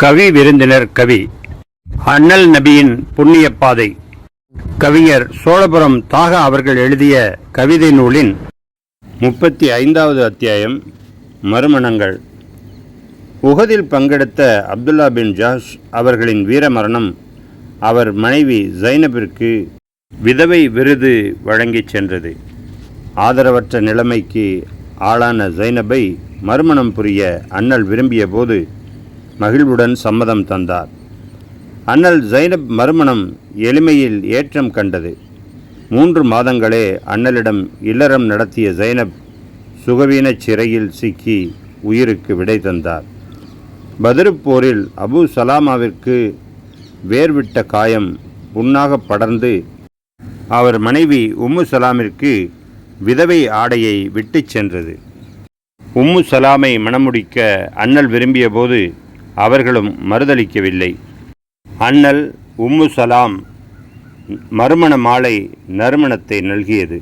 கவி விருந்தினர் கவி. அண்ணல் நபியின் புண்ணிய பாதை. கவிஞர் சோழபுரம் தாகா அவர்கள் எழுதிய கவிதை நூலின் முப்பத்தி ஐந்தாவது அத்தியாயம் மறுமணங்கள். உகதில் பங்கெடுத்த அப்துல்லா பின் ஜாஷ் அவர்களின் வீரமரணம் அவர் மனைவி ஜைனபிற்கு விதவை விருது வழங்கிச் சென்றது. ஆதரவற்ற நிலைமைக்கு ஆளான ஜைனபை மறுமணம் புரிய அண்ணல் விரும்பிய போது மகிழ்வுடன் சம்மதம் தந்தார். அண்ணல் ஜைனப் மறுமணம் எளிமையில் ஏற்றம் கண்டது. மூன்று மாதங்களே அண்ணலிடம் இல்லறம் நடத்திய ஜைனப் சுகவீனச் சிறையில் சிக்கி உயிருக்கு விடை தந்தார். பதிருப்போரில் அபு சலாமாவிற்கு வேர்விட்ட காயம் புண்ணாக படர்ந்து அவர் மனைவி உம்மு சலாமிற்கு விதவை ஆடையை விட்டுச் சென்றது. உம்மு சலாமை மணமுடிக்க அண்ணல் விரும்பியபோது அவர்களும் மறுதளிக்கவில்லை. அண்ணல் உம்மு சலாம் மறுமண மாலை நறுமணத்தை நல்கியது.